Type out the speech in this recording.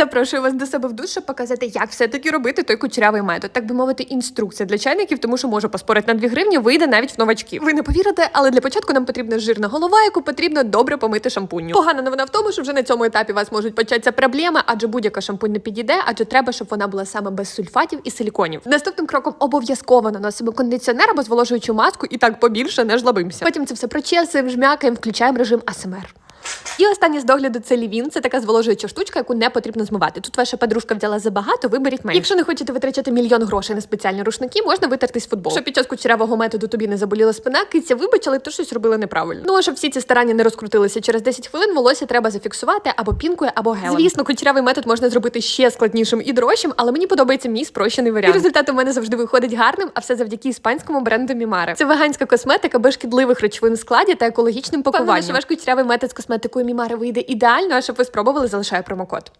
Запрошую вас до себе в душ, щоб показати, як все-таки робити той кучерявий метод. Так би мовити, інструкція для чайників, тому що можу поспорити на 2 гривні, вийде навіть в новачків. Ви не повірите, але для початку нам потрібна жирна голова, яку потрібно добре помити шампунню. Погана новина в тому, що вже на цьому етапі вас можуть початися проблеми, адже будь-яка шампунь не підійде, адже треба, щоб вона була саме без сульфатів і силіконів. Наступним кроком обов'язково наносимо кондиціонер або зволожуючу маску і так побільше не жлобимося. Потім це все прочесуємо, жмякаємо, включаємо режим АСМР. І останнє з догляду це лівін. Це така зволожуюча штучка, яку не потрібно змивати. Тут ваша подружка взяла забагато, виберіть менше. Якщо не хочете витрачати мільйон грошей на спеціальні рушники, можна витертись футбол. Щоб під час кучерявого методу тобі не заболіла спина, киця вибач, але ти щось робила неправильно. Ну а щоб всі ці старання не розкрутилися через 10 хвилин, волосся треба зафіксувати або пінкою, або гелем. Звісно, кучерявий метод можна зробити ще складнішим і дорожчим, але мені подобається мій спрощений варіант. І результат у мене завжди виходить гарним, а все завдяки іспанському бренду Мімаре. Це веганська косметика без шкідливих речовин в складі та екологічним пакуванням. ваш кучерявий метод з косметикою Мімаре вийде ідеально, а щоб ви спробували, залишаю промокод.